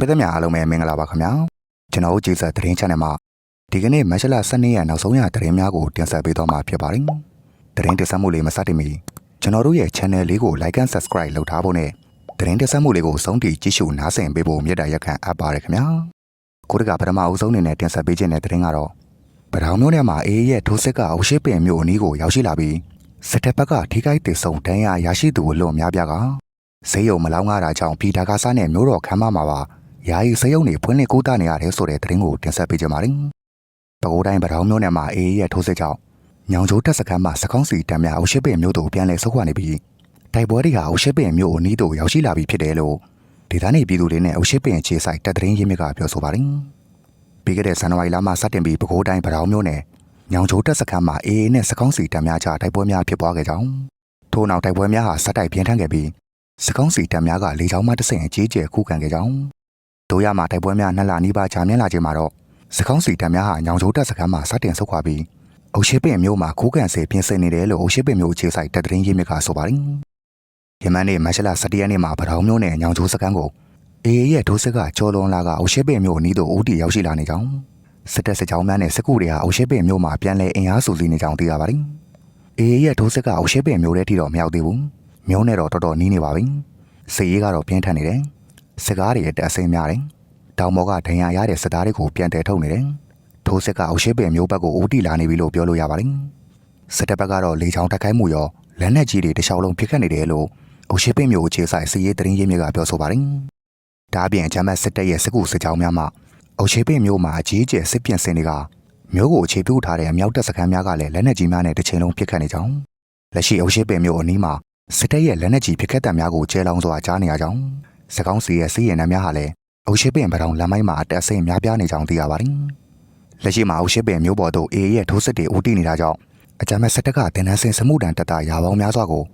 ပသက်များအားလုံးပဲမင်္ဂလာပါခင်ဗျာကျွန်တော်တို့ကျေးဇူးသတင်း channel မှာဒီကနေ့မက်ရှလာ12ရက်နောက်ဆုံးရသတင်းများကိုတင်ဆက်ပေးသွားမှာဖြစ်ပါတယ်သတင်းတင်ဆက်မှုလေးမစတင်မီကျွန်တော်တို့ရဲ့ channel လေးကို like and subscribe လုပ်ထားဖို့နဲ့သတင်းတင်ဆက်မှုလေးကိုဆုံးထိကြည့်ရှုနားဆင်ပေးဖို့မြတ်တာရက်ခံအပ်ပါတယ်ခင်ဗျာကိုတကပထမအဦးဆုံးအနေနဲ့တင်ဆက်ပေးခြင်းတဲ့သတင်းကတော့ပထောင်မျိုးနယ်မှာအေးရဲ့ထိုးစစ်ကအုပ်ရှိပင်မျိုးအနီးကိုရောက်ရှိလာပြီးစစ်တပ်ဘက်ကထိခိုက်ဒေဆုံးတန်းရရရှိသူအလွန်များပြားကဆေးရုံမလောင်းကားတာကြောင့်ပြည်ဒါကာစားနဲ့မျိုးတော်ခမ်းမမှာပါ ယာယီဆေးရုံတွေဖွင့်လှစ်ကူးတာနေရတယ်ဆိုတဲ့သတင်းကိုတင်ဆက်ပေးကြပါမယ်။ပဲခူးတိုင်းပထောင်မျိုးနယ်မှာအေးရဲ့ထိုးစစ်ကြောင့်ညောင်ကျိုးတက်စခန်းမှာစကောင်းစီတံများအုပ်ရှိပင်မျိုးတို့ပြန်လည်ဆုတ်ခွာနေပြီးတိုက်ပွဲတွေဟာအုပ်ရှိပင်မျိုးအနီးတို့ရောက်ရှိလာပြီဖြစ်တယ်လို့ဒေသနေပြည်သူတွေနဲ့အုပ်ရှိပင်ခြေဆိုင်တပ်သတင်းရင်းမြစ်ကပြောဆိုပါတယ်။ပြီးခဲ့တဲ့ဇန်နဝါရီလမှာစတင်ပြီးပဲခူးတိုင်းပထောင်မျိုးနယ်ညောင်ကျိုးတက်စခန်းမှာအေးနဲ့စကောင်းစီတံများကြားတိုက်ပွဲများဖြစ်ပွားခဲ့ကြောင်းထို့နောက်တိုက်ပွဲများဟာစက်တိုက်ပြင်းထန်ခဲ့ပြီးစကောင်းစီတံများကလေချောင်းမှတစ်ဆင့်အကြီးကျယ်ခုခံခဲ့ကြောင်း တို့ရမှာတိုက်ပွဲများနှစ်လနီးပါးကြာမြင့်လာချိန်မှာတော့စကောင်းစီတံများဟာညောင်ကျိုးတက်စခန်းမှာစတင်ဆုတ်ခွာပြီးအုပ်ရှိပင်မျိုးမှာခိုးကန်စေပြင်ဆင်နေတယ်လို့အုပ်ရှိပင်မျိုးအခြေဆိုင်တပ်သတင်းရင်းမြစ်ကဆိုပါတယ်။ယမန်နေ့မတ်လ17ရက်နေ့မှာပထောင်မျိုးနဲ့ညောင်ကျိုးစခန်းကိုအေးရဲ့ဒိုးစစ်ကကျော်လွန်လာကအုပ်ရှိပင်မျိုးအနီးသို့ဦးတည်ရောက်ရှိလာနေကြောင်းစစ်တပ်စစ်ကြောင်းများနဲ့စစ်ကူတွေဟာအုပ်ရှိပင်မျိုးမှာပြန်လည်အင်အားစုစည်းနေကြောင်းသိရပါတယ်။အေးရဲ့ဒိုးစစ်ကအုပ်ရှိပင်မျိုးတဲ့ထိတော့မရောက်သေးဘူး။မျိုးနဲ့တော့တော်တော်နီးနေပါပြီ။စစ်ရေးကတော့ပြင်းထန်နေတယ်။ စစ်ကားတွေရဲ့တက်အစိမ်းများတယ်။တောင်ပေါ်ကဒဏ်ရာရတဲ့စစ်သားတွေကိုပြန်တဲထုတ်နေတယ်။ထိုးစစ်ကအုပ်ရှိပင်မျိုးဘက်ကိုဦးတည်လာနေပြီလို့ပြောလို့ရပါတယ်။စစ်တပ်ဘက်ကတော့လေချောင်းတက်ခိုင်းမှုရောလက်နက်ကြီးတွေတခြားလုံးပြစ်ခတ်နေတယ်လို့အုပ်ရှိပင်မျိုးအခြေဆိုင်စစ်ရေးတရင်ရင်းမြစ်ကပြောဆိုပါတယ်။ဒါအပြင်အကြမ်းဖက်စစ်တပ်ရဲ့စစ်ကူစစ်ကြောင်းများမှအုပ်ရှိပင်မျိုးမှာအကြီးကျယ်စစ်ပြင်ဆင်တွေကမျိုးကိုအခြေပြုထားတဲ့အမြောက်တပ်စခန်းများကလည်းလက်နက်ကြီးများနဲ့တစ်ချိန်လုံးပြစ်ခတ်နေကြောင်းလက်ရှိအုပ်ရှိပင်မျိုးအနီးမှာစစ်တပ်ရဲ့လက်နက်ကြီးပြစ်ခတ်တံများကိုကျဲလောင်စွာကြားနေရကြောင်း စကောင်းစီရဲ့စီးရင်နှံများဟာလည်းအုပ်ရှိပင်ပထောင်လမ်းမိုင်းမှာအတက်အဆင်းများပြားနေကြောင်းသိရပါတယ်။လက်ရှိမှာအုပ်ရှိပင်မျိုးပေါ်သို့အေးရဲ့ထိုးစစ်တွေဦးတည်နေတာကြောင့်အကြမ်းမဲ့စစ်တပ်ကတင်နန်းစင်စမှုတန်တတရာပေါင်းများစွာကို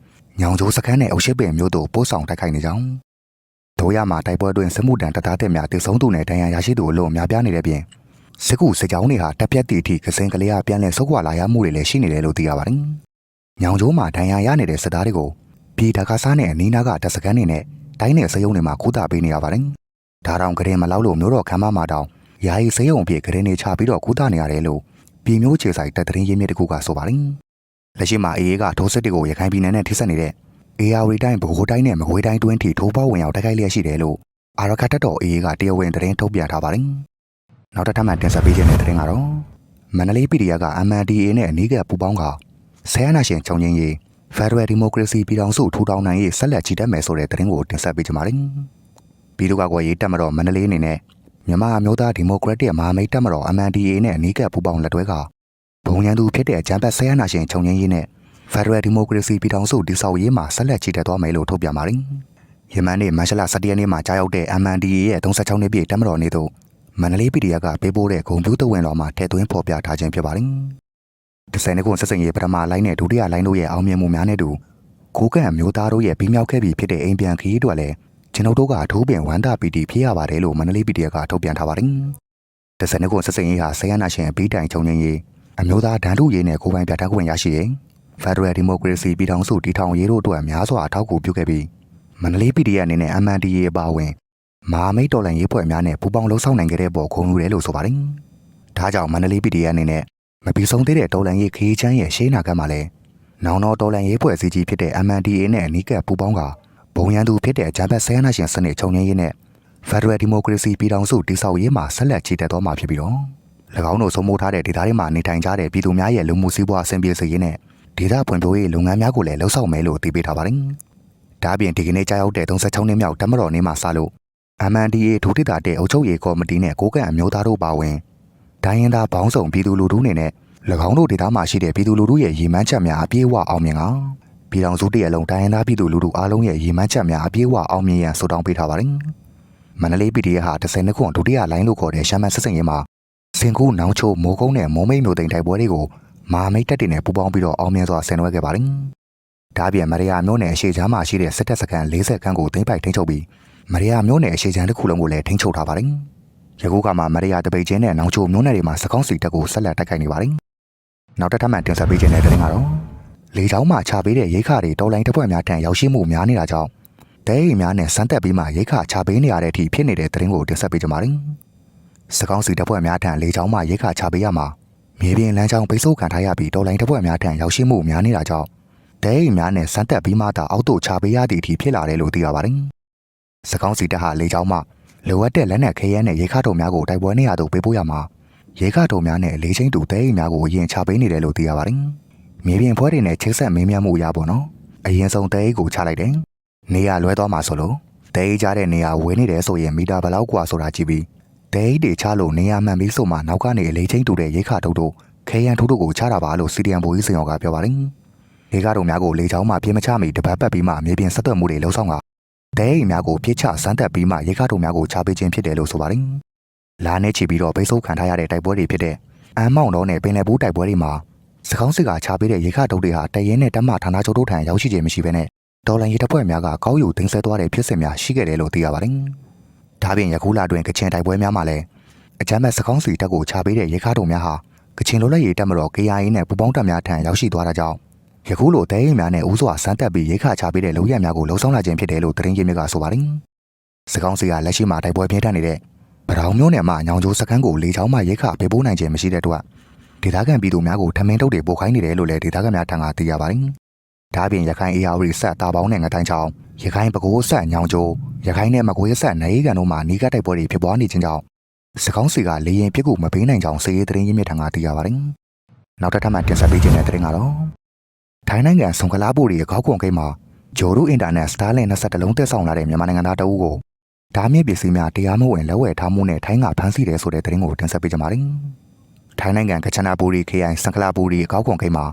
ညောင်ကျိုးစခန်းနဲ့အုပ်ရှိပင်မျိုးတို့ပို့ဆောင်တိုက်ခိုက်နေကြောင်းတို့ရမှာတိုက်ပွဲတွင်စမှုတန်တသားတဲ့များတိဆုံးသူနဲ့တန်ရန်ရရှိသူအလို့များပြားနေတဲ့ပြင်စစ်ကူစစ်ကြောင်းတွေဟာတပ်ပြတ်တီအထိကစင်ကလေးကပြန်လဲဆုတ်ခွာလာရမှုတွေလည်းရှိနေတယ်လို့သိရပါတယ်။ညောင်ကျိုးမှာဒဏ်ရာရနေတဲ့စစ်သားတွေကိုပြည်ဒါကာစားနဲ့အနီးနားကတပ်စခန်းတွေနဲ့ တိုင်းနယ်စရုံတွေမှာကုသပေးနေရပါတယ်။ဒါတောင်ကရင်မလောက်လို့မျိုးတော်ခမ်းမမှာတောင်ယာယီစရုံအဖြစ်ကရင်နေချပြီးတော့ကုသနေရတယ်လို့ပြည်မျိုးခြေဆိုင်တပ်သတင်းရင်းမြစ်တကူကဆိုပါတယ်။လက်ရှိမှာအေးအေးကဒိုးစစ်တွေကိုရခိုင်ပြည်နယ်နဲ့ထိစပ်နေတဲ့ AR တိုင်းဗဟိုတိုင်းနဲ့မကွေးတိုင်းတွင်းထိထိုးပေါဝင်ရောက်တိုက်ခိုက်လျက်ရှိတယ်လို့အာရခတ်တက်တော်အေးအေးကတရားဝင်သတင်းထုတ်ပြန်ထားပါတယ်။နောက်တစ်ထပ်မှတင်ဆက်ပေးခြင်းတဲ့သတင်းကတော့မန္တလေး PDF က MNDAA နဲ့အနီးကပ်ပူးပေါင်းကဆဲရနာရှင်ချုံချင်းရေး Federal Democracy ပြည်ထောင်စုထူထောင်နိုင်ရေးဆက်လက်ချီတက်မယ်ဆိုတဲ့သတင်းကိုတင်ဆက်ပေးကြပါမယ်။ပြည်သူ့ကာကွယ်ရေးတပ်မတော်မန္တလေးအနေနဲ့မြန်မာအမျိုးသားဒီမိုကရက်တစ်မဟာမိတ်တပ်မတော် MNDAA နဲ့အနီးကပ်ပူးပေါင်းလက်တွဲကဘုံရန်သူဖြစ်တဲ့အကြမ်းဖက်ဆဲရနာရှင်ချုံချင်းရေးနဲ့ Federal Democracy ပြည်ထောင်စုတည်ဆောက်ရေးမှာဆက်လက်ချီတက်သွားမယ်လို့ထုတ်ပြန်ပါတယ်။ယမန်နေ့မတ်လ17ရက်နေ့မှာကြားရောက်တဲ့ MNDAA ရဲ့36နှစ်ပြည့်တပ်မတော်နေ့သို့မန္တလေး PDF ကပေးပို့တဲ့ဂုံပြူးတဝင်းတော်မှာထည့်သွင်းဖော်ပြထားခြင်းဖြစ်ပါတယ်။ ဒီဇိုင်းကုန်းဆက်စင်ရေးပထမလိုင်းနဲ့ဒုတိယလိုင်းတို့ရဲ့အောင်မြင်မှုများနဲ့တူကိုကန့်မျိုးသားတို့ရဲ့ပြီးမြောက်ခဲ့ပြီဖြစ်တဲ့အိမ်ပြန်ခရီးတွေလည်းကျွန်ုပ်တို့ကအထူးပင်ဝမ်းသာပီတီဖြစ်ရပါတယ်လို့မန္တလေး PDF ကထုတ်ပြန်ထားပါတယ်။ဒီဇိုင်းကုန်းဆက်စင်ရေးဟာဆယနာရှင်အပြီးတိုင်ချုံငင်းရေးအမျိုးသားဒန်းတူရေးနဲ့ကိုပိုင်ပြတာခွင့်ရရှိရေး Federal Democracy ပြည်ထောင်စုတည်ထောင်ရေးတို့အတွက်များစွာအထောက်အကူပြုခဲ့ပြီးမန္တလေး PDF အနေနဲ့ MNDA အပါအဝင်မဟာမိတ်တော်လှန်ရေးဖွဲ့များနဲ့ပူးပေါင်းလှုပ်ဆောင်နိုင်ခဲ့တဲ့ပေါ်ခုံယူတယ်လို့ဆိုပါတယ်။ဒါကြောင့်မန္တလေး PDF အနေနဲ့ မပြီးဆုံးသေးတဲ့တော်လှန်ရေးခရီးချမ်းရဲ့ရှေးနာကမှာလည်းနောင်တော်တော်လှန်ရေးဖွဲ့စည်းကြီးဖြစ်တဲ့ MNDA နဲ့အနီးကပ်ပူးပေါင်းကဘုံရန်သူဖြစ်တဲ့အကြမ်းဖက်ဆဲနာရှင်စနစ်ချုပ်ငင်းရေးနဲ့ Federal Democracy ပြည်ထောင်စုတည်ဆောက်ရေးမှာဆက်လက်ချီတက်သွားမှာဖြစ်ပြီးတော့၎င်းတို့ဆုံးမိုးထားတဲ့ဒေသတွေမှာနေထိုင်ကြတဲ့ပြည်သူများရဲ့လူမှုစီးပွားအဆင်ပြေစေရေးနဲ့ဒေသဖွံ့ဖြိုးရေးလုပ်ငန်းများကိုလည်းလှုပ်ဆောင်မယ်လို့သိပေးထားပါတယ်။ဒါ့အပြင်ဒီကနေ့ကြာရောက်တဲ့36နှစ်မြောက်တမတော်နေ့မှာစလို့ MNDA ဒုတိယတဲ့အုပ်ချုပ်ရေးကော်မတီနဲ့ကိုကန့်အမျိုးသားတို့ပါဝင် ဒိုင်းရင်သားဘောင်းဆောင်ပြည်သူလူထုနေနဲ့၎င်းတို့ဒေသမှာရှိတဲ့ပြည်သူလူထုရဲ့ရည်မှန်းချက်များအပြည့်အဝအောင်မြင်ကပြည်တော်စုတရလုံးဒိုင်းရင်သားပြည်သူလူထုအားလုံးရဲ့ရည်မှန်းချက်များအပြည့်အဝအောင်မြင်ရန်ဆုတောင်းပေးထားပါတယ်။မန္တလေး PDF ဟာ30နှစ်ခွန်ဒုတိယလိုင်းလို့ခေါ်တဲ့ရှမ်းမဆက်စင်ရေးမှာစင်ကူနောင်ချိုမိုးကုန်းနဲ့မိုးမိတ်မျိုးသိန်းတိုက်ပွဲတွေကိုမာမိတ်တက်တွေနဲ့ပူးပေါင်းပြီးတော့အောင်မြင်စွာဆင်နွှဲခဲ့ပါတယ်။ဒါ့အပြင်မရိယာမျိုးနယ်အရှိချမ်းမှာရှိတဲ့စစ်တပ်စခန်း40ခန်းကိုသိမ်းပိုက်ထိန်းချုပ်ပြီးမရိယာမျိုးနယ်အရှိချမ်းတစ်ခုလုံးကိုလည်းထိန်းချုပ်ထားပါတယ်။ ယခုကမှမရိယာတပိတ်ချင်းနဲ့နောင်ချိုမျိုးနယ်တွေမှာစကောင်းစီတက်ကိုဆက်လက်တိုက်ခိုက်နေပါတယ်။နောက်တစ်ထပ်မှတင်ဆက်ပေးခြင်းတဲ့တဲ့ရင်ကတော့လေချောင်းမှာချပေးတဲ့ရိခါတွေတော်လိုင်းတပ်ဖွဲ့များထံရောက်ရှိမှုများနေတာကြောင့်တဲအိမ်များနဲ့စမ်းတက်ပြီးမှရိတ်ခါချပေးနေရတဲ့အထိဖြစ်နေတဲ့သတင်းကိုတင်ဆက်ပေးကြပါမယ်။စကောင်းစီတပ်ဖွဲ့များထံလေချောင်းမှရိတ်ခါချပေးရမှာမြေပြင်လမ်းကြောင်းပိတ်ဆို့ခံထားရပြီးတော်လိုင်းတပ်ဖွဲ့များထံရောက်ရှိမှုများနေတာကြောင့်တဲအိမ်များနဲ့စမ်းတက်ပြီးမှသာအောက်သို့ချပေးရသည့်အထိဖြစ်လာတယ်လို့သိရပါတယ်။စကောင်းစီတပ်ဟာလေချောင်းမှ လိုအပ်တဲ့လက်နက်ခဲယမ်းနဲ့ရိတ်ခါတုံများကိုတိုက်ပွဲနေရာသို့ပေးပို့ရမှာရိတ်ခါတုံများနဲ့လေချင်းတူတဲအိမ်များကိုအရင်ချပေးနေတယ်လို့သိရပါတယ်။မြေပြင်ဖွဲတွေနဲ့ချိတ်ဆက်မင်းမြတ်မှုရပါတော့။အရင်ဆုံးတဲအိမ်ကိုချလိုက်တယ်။နေရလွဲသွားမှာဆိုလို့တဲအိမ်ချတဲ့နေရာဝေးနေတယ်ဆိုရင်မီတာဘယ်လောက်กว่าဆိုတာကြည့်ပြီးတဲအိမ်တွေချလို့နေရာမှန်ပြီးဆိုမှနောက်ကနေလေချင်းတူတဲ့ရိတ်ခါတုံတို့ခဲယမ်းထိုးတို့ကိုချတာပါလို့စီဒီအမ်ဘိုးကြီးစင်ရောကပြောပါတယ်။ရေကားတို့များကိုလေချောင်းမှပြင်းမချမီတပတ်ပတ်ပြီးမှမြေပြင်ဆက်သွယ်မှုတွေလှုံ့ဆော်က တဲအိမ်များကိုပြစ်ချစမ်းသက်ပြီးမှရေကားတို့များကိုချပေးခြင်းဖြစ်တယ်လို့ဆိုပါတယ်။လာနေချီပြီးတော့ပိတ်ဆို့ခံထားရတဲ့တိုက်ပွဲတွေဖြစ်တဲ့အမ်းမောင်တော်နဲ့ပင်လယ်ဘူးတိုက်ပွဲတွေမှာစကောင်းစစ်ကချပေးတဲ့ရေခတုတ်တွေဟာတရင်နဲ့တမဌာနချုပ်တို့ထံရောက်ရှိခြင်းမရှိဘဲနဲ့ဒေါ်လာရေတပ်ဖွဲ့များကကောက်ယူသိမ်းဆည်းသွားတဲ့ဖြစ်စဉ်များရှိခဲ့တယ်လို့သိရပါတယ်။ဒါပြင်ယခုလအတွင်းကချင်တိုက်ပွဲများမှာလည်းအကြမ်းမဲ့စကောင်းစီတပ်ကိုချပေးတဲ့ရေခတုတ်များဟာကချင်လိုလက်ရေးတပ်မတော် KIA နဲ့ပူပေါင်းတပ်များထံရောက်ရှိသွားတာကြောင့် ယခုလိုတဲရင်များနဲ့ဦးစွာစမ်းတက်ပြီးရေခချပေးတဲ့လုံရများကိုလှုံ့ဆော်လာခြင်းဖြစ်တယ်လို့သတင်းရင်းမြစ်ကဆိုပါတယ်။စကောင်းစီကလက်ရှိမှာတိုက်ပွဲပြင်းထန်နေတဲ့ပထောင်မျိုးနယ်မှာညောင်ကျိုးစခန်းကိုလေချောင်းမှရိတ်ခပေးပိုးနိုင်ခြင်းမရှိတဲ့အတွက်ဒေသခံပြည်သူများကိုထမင်းတုပ်တွေပို့ခိုင်းနေတယ်လို့လည်းဒေသခံများထံကသိရပါတယ်။ဒါ့အပြင်ရခိုင်အေယာဝတီဆက်တာပေါင်းနဲ့ငတိုင်းချောင်းရခိုင်ပဲခူးဆက်ညောင်ကျိုးရခိုင်နဲ့မကွေးဆက်နိုင်ကန်တို့မှာနီးကပ်တိုက်ပွဲတွေဖြစ်ပွားနေခြင်းကြောင့်စကောင်းစီကလေရင်ပြစ်ကိုမပေးနိုင်ကြောင်းစီရေးသတင်းရင်းမြစ်ထံကသိရပါတယ်။နောက်တစ်ထပ်မှတင်ဆက်ပေးခြင်းတဲ့သတင်းကတော့ ထိုင်းနိုင်ငံဆုံကလာပူရီကောက်ကွန်ကိန်းမှာဂျိုရူအင်တာနက်စတားလင်20လုံးတက်ဆောင်လာတဲ့မြန်မာနိုင်ငံသားတအုပ်ကိုဓာမြင့်ပစ္စည်းများတရားမဝင်လက်ဝယ်ထားမှုနဲ့ထိုင်းကဖမ်းဆီးတယ်ဆိုတဲ့သတင်းကိုတင်ဆက်ပေးကြပါမယ်။ထိုင်းနိုင်ငံကချနာပူရီ KI စံကလာပူရီအကောက်ခွန်ခိတ်မှာ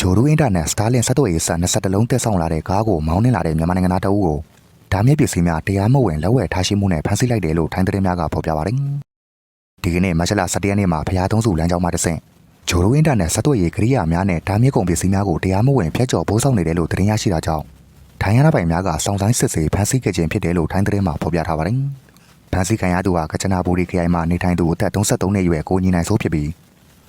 ဂျိုရူအင်တာနက်စတားလင်ဆက်သွယ်ရေးဆက်20လုံးတက်ဆောင်လာတဲ့ကားကိုမောင်းနှင်လာတဲ့မြန်မာနိုင်ငံသားတအုပ်ကိုဓာမြင့်ပစ္စည်းများတရားမဝင်လက်ဝယ်ထားရှိမှုနဲ့ဖမ်းဆီးလိုက်တယ်လို့ထိုင်းသတင်းများကဖော်ပြပါတယ်။ဒီကနေ့မတ်လ17ရက်နေ့မှာဖျားသုံးစုလမ်းကြောင်းမှာတဆင့် ဂျိုရူအင်တာနက်ဆက်သွယ်ရေးကိရိယာများနဲ့ဓာမြင့်ကုန်ပစ္စည်းများကိုတရားမဝင်ဖျက်ချော်ပိုးဆောင်နေတယ်လို့သတင်းရရှိတာကြောင့်ထိုင်းရပိုင်များကစောင့်ဆိုင်စစ်ဆေးဖမ်းဆီးခဲ့ခြင်းဖြစ်တယ်လို့ထိုင်းသတင်းမှာဖော်ပြထားပါတယ်။ဖမ်းဆီးခံရသူဟာကချနာဘူရီခရိုင်မှာနေထိုင်သူအသက်33နှစ်အရွယ်ကိုညီနိုင်စိုးဖြစ်ပြီး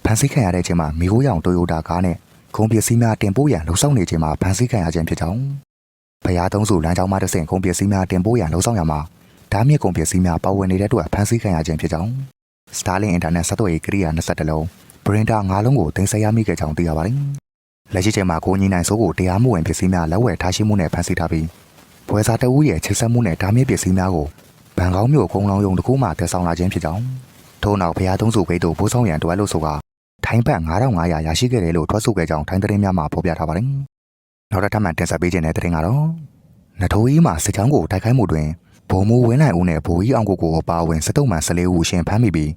ဖမ်းဆီးခံရတဲ့ချိန်မှာမီကိုရောင်တိုယိုတာကားနဲ့ကုန်ပစ္စည်းများတင်ပို့ရန်လှုံ့ဆော်နေချိန်မှာဖမ်းဆီးခံရခြင်းဖြစ်ကြောင်းဖရားသုံးစုလမ်းကြောင်းမှာတဆင့်ကုန်ပစ္စည်းများတင်ပို့ရန်လှုံ့ဆော်ရမှာဓာမြင့်ကုန်ပစ္စည်းများပါဝင်နေတဲ့အတွက်ဖမ်းဆီးခံရခြင်းဖြစ်ကြောင်း Starlink Internet ဆက်သွယ်ရေးကိရိယာ21လုံး printer 5လုံးကိုတင်ဆက်ရမိခဲ့ကြောင်းသိရပါတယ်။လက်ရှိချိန်မှာကိုညီနိုင်စိုးကိုတရားမဝင်ပစ္စည်းများလက်ဝယ်ထားရှိမှုနဲ့ဖမ်းဆီးထားပြီးပွဲစားတအူးရဲ့ချိတ်ဆက်မှုနဲ့ဓာမြင့်ပစ္စည်းများကိုဗန်ကောင်းမြို့ကုန်းလောင်းယုံတစ်ခုမှတက်ဆောင်လာခြင်းဖြစ်ကြောင်းထို့နောက်ဖရားသုံးစုဂိတ်တို့ပိုးဆောင်ရန်တွဲလို့ဆိုကထိုင်းဘတ်9500ရရှိခဲ့တယ်လို့ထွက်ဆိုခဲ့ကြောင်းထိုင်းသတင်းများမှာဖော်ပြထားပါတယ်။နောက်တစ်ထပ်မှတင်ဆက်ပေးခြင်းတဲ့သတင်းကတော့နထိုးကြီးမှာစစ်ကြောင်းကိုတိုက်ခိုက်မှုတွင်ဗိုလ်မှူးဝင်းနိုင်ဦးနဲ့ဗိုလ်ကြီးအောင်ကိုကိုအပါအဝင်စစ်တုံးမှ14ဦးရှင်ဖမ်းမိပြီး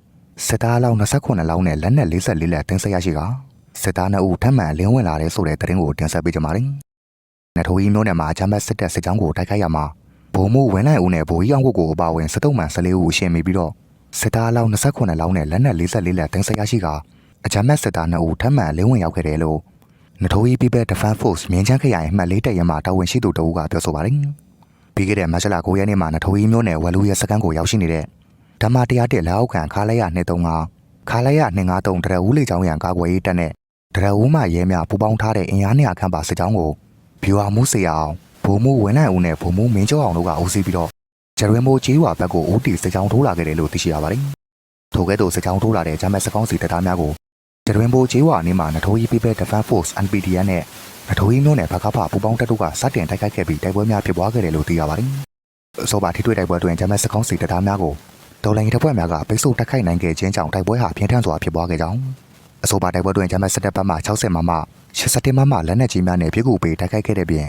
စစ်သားလောင်း29လောင်းနဲ့လက်နက်44လက်တင်ဆက်ရရှိကစစ်သား2ဦးထပ်မံလင်းဝင်လာတဲ့ဆိုတဲ့သတင်းကိုတင်ဆက်ပေးကြပါမယ်။နထိုးကြီးမျိုးနယ်မှာဂျမ်းဘတ်စစ်တပ်စစ်ကြောင်းကိုတိုက်ခိုက်ရမှာဗိုလ်မှူးဝင်းနိုင်ဦးနဲ့ဗိုလ်ကြီးအောင်ကိုကိုအပါအဝင်စစ်တုံးမှ14ဦးရှင်မိပြီးတော့စစ်သားလောင်း29လောင်းနဲ့လက်နက်44လက်တင်ဆက်ရရှိကအဂျမ်းဘတ်စစ်သား2ဦးထပ်မံလင်းဝင်ရောက်ခဲ့တယ်လို့နထိုးကြီး People Defense Force မြင်းချမ်းခရိုင်အမှတ်၄တပ်ရင်းမှတာဝန်ရှိသူတအုပ်ကပြောဆိုပါတယ်။ပြီးခဲ့တဲ့မတ်လ9ရက်နေ့မှာနထိုးကြီးမျိုးနယ်ဝလူရဲစခန်းကိုရောက်ရှိနေတဲ့ ဓမ္မတရားတဲ့လက်အောက်ခံခါလိုက်ရ235ခါလိုက်ရ253တရဦးလေချောင်းရံကာကွယ်ရေးတပ်နဲ့တရဦးမှရဲများပူးပေါင်းထားတဲ့အင်အားနေရာခန့်ပါစစ်ကြောင်းကိုဗျူဟာမှုစေအောင်ဗိုလ်မှူးဝင်းနိုင်ဦးနဲ့ဗိုလ်မှူးမင်းကျော်အောင်တို့ကဦးစီးပြီးတော့ဂျရွေမိုကျေးဝါဘက်ကိုဦးတီစစ်ကြောင်းထိုးလာခဲ့တယ်လို့သိရှိရပါတယ်။ထိုကဲ့သို့စစ်ကြောင်းထိုးလာတဲ့ဂျမတ်စကောင်းစီတပ်သားများကိုဂျရွေမိုကျေးဝါအနီးမှာနထိုးကြီး People Defense Force NPDN နဲ့နထိုးကြီးမျိုးနယ်ဘက်ကဖပူးပေါင်းတပ်တို့ကစတင်တိုက်ခိုက်ခဲ့ပြီးတိုက်ပွဲများဖြစ်ပွားခဲ့တယ်လို့သိရပါတယ်။အစောပါထိတွေ့တိုက်ပွဲတွင်ဂျမတ်စကောင်းစီတပ်သားများကို ဒေါ်လာရေးတပ်ဖွဲ့များကပိတ်ဆို့တိုက်ခိုက်နိုင်ခဲ့ခြင်းကြောင့်တိုက်ပွဲဟာပြင်းထန်စွာဖြစ်ပွားခဲ့ကြောင်းအဆိုပါတိုက်ပွဲတွင်ဂျမတ်စစ်တပ်ဘက်မှ60မမ87မမလက်နက်ကြီးများနဲ့ပြစ်ကူပေးတိုက်ခိုက်ခဲ့တဲ့ပြင်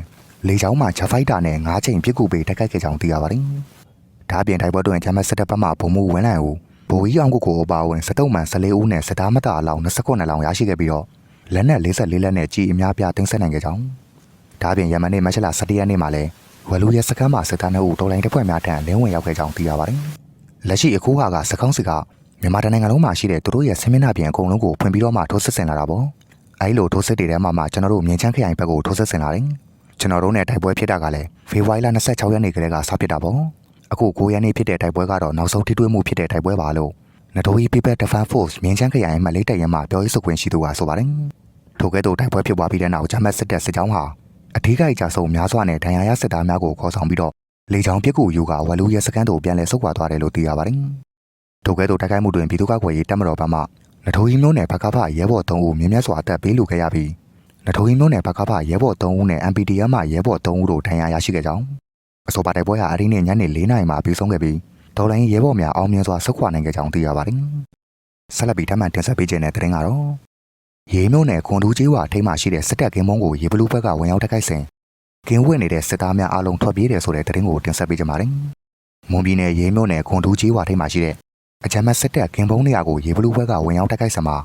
လေကြောင်းမှဂျဖိုက်တာနဲ့9ချိန်ပြစ်ကူပေးတိုက်ခိုက်ခဲ့ကြောင်းသိရပါတယ်။ဒါ့အပြင်တိုက်ပွဲတွင်ဂျမတ်စစ်တပ်ဘက်မှဗိုလ်မှူးဝင်းနိုင်ဦးဗိုလ်ကြီးအောင်ကိုကိုအပါအဝင်စစ်တုံးမှန်14ဦးနဲ့စစ်သားမတာအလောင်း29လောင်းရရှိခဲ့ပြီးတော့လက်နက်44လက်နဲ့ကြီးအများပြားတင်ဆက်နိုင်ခဲ့ကြောင်းဒါ့အပြင်ယမန်နေ့မတ်လ17ရက်နေ့မှာလည်းဝလူရဲစခန်းမှာစစ်သား2ဦးတော်လိုင်းတပ်ဖွဲ့များထံလင်းဝင်ရောက်ခဲ့ကြောင်းသိရပါတယ်။ လက်ရှိအခုဟာကစကောင်းစီကမြန်မာတိုင်းနိုင်ငံလုံးမှာရှိတဲ့သူတို့ရဲ့ဆင်းမင်းနာပြင်အကုန်လုံးကိုဖွင့်ပြီးတော့မှထိုးစစ်ဆင်လာတာပေါ့။အဲဒီလိုထိုးစစ်တွေထဲမှာမှကျွန်တော်တို့မြင်းချမ်းခရိုင်ဘက်ကိုထိုးစစ်ဆင်လာတယ်။ကျွန်တော်တို့နဲ့တိုက်ပွဲဖြစ်တာကလည်းဖေဖော်ဝါရီလ26ရက်နေ့ကလေးကစဖြစ်တာပေါ့။အခု9ရက်နေ့ဖြစ်တဲ့တိုက်ပွဲကတော့နောက်ဆုံးထိတွေ့မှုဖြစ်တဲ့တိုက်ပွဲပါလို့နတိုးကြီး People Defense Force မြင်းချမ်းခရိုင်မှလေးတပ်ရင်းမှပြောရေးဆိုခွင့်ရှိသူကဆိုပါတယ်။ထိုကဲ့သို့တိုက်ပွဲဖြစ်ပွားပြီးတဲ့နောက်ဂျမတ်စစ်တပ်စစ်ကြောင်းဟာအထီးကိကြဆုံးများစွာနဲ့ဒဏ်ရာရစစ်သားများကိုခေါ်ဆောင်ပြီးတော့ လေချောင်ပြစ်ကူယူကဝလူရဲစကန်တို့ပြန်လဲဆုတ်ခွာသွားတယ်လို့သိရပါတယ်။ထို့ကဲ့သို့တိုက်ခိုက်မှုတွင်ပြည်သူ့ကာကွယ်ရေးတပ်မတော်ဘက်မှနထိုးကြီးမျိုးနယ်ဘကဖရဲဘော်3ဦးမြင်းမြတ်စွာအသက်ပေးလူခဲ့ရပြီးနထိုးကြီးမျိုးနယ်ဘကဖရဲဘော်3ဦးနဲ့ MPDM မှရဲဘော်3ဦးတို့ထံရရရှိခဲ့ကြောင်းအဆိုပါတိုက်ပွဲဟာအရင်းနဲ့ညနေ4နာရီမှာပြီးဆုံးခဲ့ပြီးဒေါ်လိုင်းရဲဘော်များအောင်မြင်စွာဆုတ်ခွာနိုင်ခဲ့ကြောင်းသိရပါတယ်။ဆက်လက်ပြီးထပ်မံတင်ဆက်ပေးခြင်းတဲ့တဲ့ရင်ကတော့ရေမျိုးနယ်ခွန်တူးကြီးဝါထိပ်မှရှိတဲ့စစ်တပ်ကင်းမုံကိုရေဘလူးဘက်ကဝင်ရောက်တိုက်ခိုက်စဉ် ကင်းဝင့်နေတဲ့စစ်သားများအားလုံးထွက်ပြေးတယ်ဆိုတဲ့တဲ့ရင်ကိုတင်ဆက်ပေးကြပါတယ်။မွန်ပြည်နယ်ရေမျိုးနယ်ခွန်တူးကြီးဝါထိပ်မှရှိတဲ့အကြမ်းဖက်စစ်တပ်ကင်းဘုံနေရာကိုရေဘလူးဘက်ကဝင်ရောက်တိုက်ခိုက်စဉ်မှာ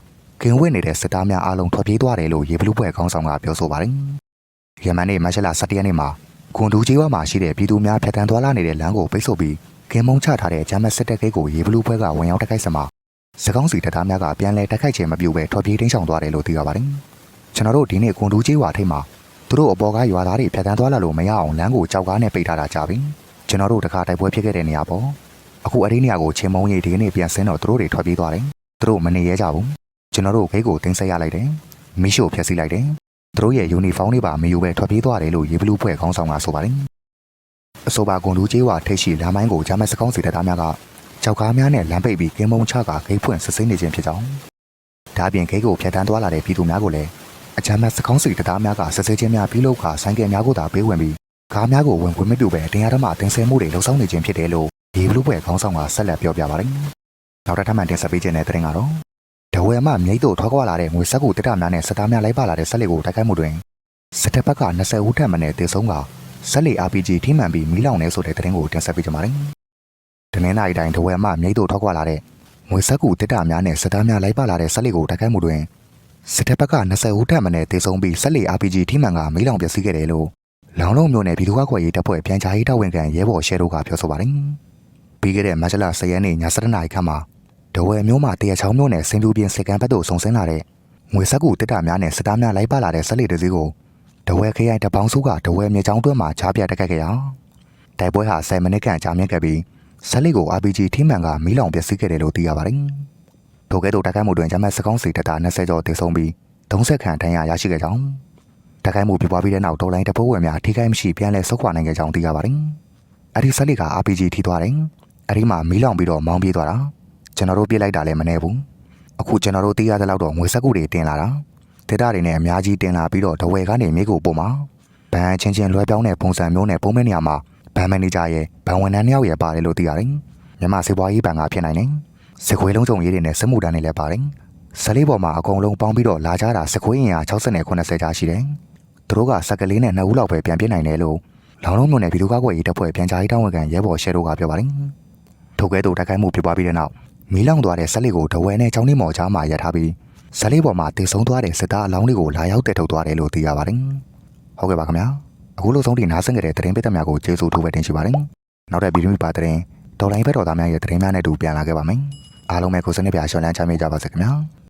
ကင်းဝင့်နေတဲ့စစ်သားများအားလုံးထွက်ပြေးသွားတယ်လို့ရေဘလူးဘက်ခေါင်းဆောင်ကပြောဆိုပါတယ်။ယမန်နေ့မတ်လ17ရက်နေ့မှာခွန်တူးကြီးဝါမှာရှိတဲ့ပြည်သူများဖျက်ဆီးသွားလာနေတဲ့လမ်းကိုပိတ်ဆို့ပြီးကင်းမုံချထားတဲ့အကြမ်းဖက်စစ်တပ်ဂိတ်ကိုရေဘလူးဘက်ကဝင်ရောက်တိုက်ခိုက်စဉ်မှာစကောင်းစီတပ်သားများကပြန်လည်တိုက်ခိုက်ခြင်းမပြုဘဲထွက်ပြေးတိမ်းရှောင်သွားတယ်လို့သိရပါတယ်။ကျွန်တော်တို့ဒီနေ့ကွန်တူးကြီးဝါထိပ်မှာ သူတို့အပေါ်ကရွာသားတွေဖျက်ဆီးသွားလာလို့မရအောင်လမ်းကိုကြောက်ကားနဲ့ပိတ်ထားတာကြပြီ။ကျွန်တော်တို့တခါတိုက်ပွဲဖြစ်ခဲ့တဲ့နေရာပေါ့။အခုအဲ့ဒီနေရာကိုချင်းမုံရိပ်ဒီကနေ့ပြန်ဆင်းတော့သူတို့တွေထွက်ပြေးသွားတယ်။သူတို့မနေရဲကြဘူး။ကျွန်တော်တို့ဂိတ်ကိုတင်းဆက်ရလိုက်တယ်။မီးရှို့ဖျက်ဆီးလိုက်တယ်။သူတို့ရဲ့ယူနီဖောင်းတွေပါမယူဘဲထွက်ပြေးသွားတယ်လို့ရေဘလူးဖွဲ့ခေါင်းဆောင်ကဆိုပါတယ်။အဆိုပါကွန်တူးကြီးဝါထိပ်ရှိလမ်းမိုင်းကိုဂျာမန်စကောင်းစီတပ်သားများကကြောက်ကားများနဲ့လမ်းပိတ်ပြီးကင်းမုံချကဂိတ်ဖွင့်စစ်ဆေးနေခြင်းဖြစ်ကြောင်းဒါအပြင်ဂိတ်ကိုဖျက်ဆီးသွားလာတဲ့ပြည်သူများကိုလည်း အကြမ်းဖက်စကောင်းစီတပ်သားများကစစ်ဆေးခြင်းများပြုလုပ်ခါဆိုင်ကယ်များကိုသာပေးဝင်ပြီးကားများကိုဝင်ခွင့်မပြုဘဲတရားဓမ္မတင်ဆက်မှုတွေလှုံ့ဆော်နေခြင်းဖြစ်တယ်လို့ဒီဘလူးဘွဲခေါင်းဆောင်ကဆက်လက်ပြောပြပါတယ်။နောက်တစ်ထပ်မှတင်ဆက်ပေးခြင်းတဲ့တဲ့ရင်ကတော့ဒဝဲမှမြိတ်တို့ထွက်ခွာလာတဲ့ငွေဆက်ကူတက်တာများနဲ့စတားများလိုက်ပါလာတဲ့ဆက်လက်ကိုတိုက်ခိုက်မှုတွင်စစ်တပ်ဘက်က20ဦးထက်မနည်းတေဆုံးကဆက်လက် RPG ထိမှန်ပြီးမီးလောင်နေဆိုတဲ့တဲ့ရင်ကိုတင်ဆက်ပေးကြပါမယ်။တနင်္လာရီတိုင်းဒဝဲမှမြိတ်တို့ထွက်ခွာလာတဲ့ငွေဆက်ကူတက်တာများနဲ့စတားများလိုက်ပါလာတဲ့ဆက်လက်ကိုတိုက်ခိုက်မှုတွင် စစ်တပ်ဘက်က20ဦးထက်မနည်းတေဆုံးပြီးဆက်လက် RPG ထိမှန်ကမီးလောင်ပျက်စီးခဲ့တယ်လို့လောင်လုံးမျိုးနဲ့ပြည်သူ့ကာကွယ်ရေးတပ်ဖွဲ့ပြန်ကြားရေးတာဝန်ခံရဲဘော်ရှယ်တို့ကပြောဆိုပါတယ်။ပြီးခဲ့တဲ့မတ်လ10ရက်နေ့ည7:00နာရီခန့်မှာဒဝဲမျိုးမှာတရချောင်းမျိုးနဲ့စင်ပြူပြင်းစကန်ဘက်သို့ဆုံဆင်းလာတဲ့ငွေဆက်ကူတက်တာများနဲ့စတားများလိုက်ပါလာတဲ့ဆက်လက်တစ်စီးကိုဒဝဲခရိုင်တပေါင်းစုကဒဝဲမြေချောင်းတွင်းမှာချားပြတက်ခဲ့ကြရတိုက်ပွဲဟာ10မိနစ်ခန့်ကြာမြင့်ခဲ့ပြီးဆက်လက်ကို RPG ထိမှန်ကမီးလောင်ပျက်စီးခဲ့တယ်လို့သိရပါတယ်။ ထိုကဲ့သို့တိုက်ခိုက်မှုတွင်ဂျမတ်စကောင်းစီတပ်သား20ကျော်တေဆုံးပြီး30ခန့်ထဏ်ရာရရှိခဲ့ကြောင်းတိုက်ခိုက်မှုဖြစ်ပွားပြီးတဲ့နောက်ဒေါ်လိုင်းတပိုးဝယ်များထိခိုက်မရှိပြန်လည်ဆုတ်ခွာနိုင်ခဲ့ကြောင်းသိရပါတယ်။အဲဒီဆက်လက်က RPG ထိသွားတယ်။အဲဒီမှာမီးလောင်ပြီးတော့မောင်းပြေးသွားတာ။ကျွန်တော်တို့ပြေးလိုက်တာလည်းမနေဘူး။အခုကျွန်တော်တို့သိရတဲ့လောက်တော့ငွေစက်ကူတွေတင်လာတာ။ဒေတာတွေနဲ့အများကြီးတင်လာပြီးတော့ဒဝယ်ကနေမြေကိုပို့မှာ။ဘန်ချင်းချင်းလွှဲပြောင်းတဲ့ပုံစံမျိုးနဲ့ပုံမဲ့နေရာမှာဘန်မန်နေဂျာရဲ့ဘန်ဝန်ထမ်းနှစ်ယောက်ရဲ့ပါတယ်လို့သိရတယ်။မြန်မာစေပွားရေးဘဏ်ကဖြစ်နိုင်တယ်။ စခွေးလုံးစုံရေးတွေနဲ့စမှုတန်းတွေလည်းပါတယ်။ဇလေးပေါ်မှာအကုန်လုံးပေါင်းပြီးတော့လာကြတာစခွေးရင်ဟာ60နဲ့80ကြားရှိတယ်။သူတို့ကစက်ကလေးနဲ့2ဦးလောက်ပဲပြန်ပြစ်နိုင်တယ်လို့လောင်လုံးမြို့နယ်ပြည်သူ့ကာကွယ်ရေးတပ်ဖွဲ့ပြန်ကြားရေးတောင်းဝန်ခံရဲဘော်ရှယ်တို့ကပြောပါတယ်။ထိုကဲ့သို့တိုက်ခိုက်မှုဖြစ်ပွားပြီးတဲ့နောက်မီးလောင်သွားတဲ့ဆက်လေးကိုဒဝဲနဲ့ချောင်းနေမော်ကြားမှာရပ်ထားပြီးဇလေးပေါ်မှာတည်ဆုံသွားတဲ့စစ်သားအလောင်းလေးကိုလာရောက်တည်ထုတ်သွားတယ်လို့သိရပါတယ်။ဟုတ်ကဲ့ပါခင်ဗျာ။အခုလိုဆုံးထိနားဆင်ကြတဲ့သတင်းပေးသက်များကိုကျေးဇူးထိုးပဲတင်ရှိပါတယ်။နောက်တဲ့ဗီဒီယိုမှာတဲ့ဒေါ်လိုင်းဘက်တော်သားများရဲ့သတင်းများနဲ့တူပြန်လာခဲ့ပါမယ်။ အားလုံးပဲကိုစနစ်ပြရှောင်းလန်းချမ်းမြေ့ကြပါစေခင်ဗျာ။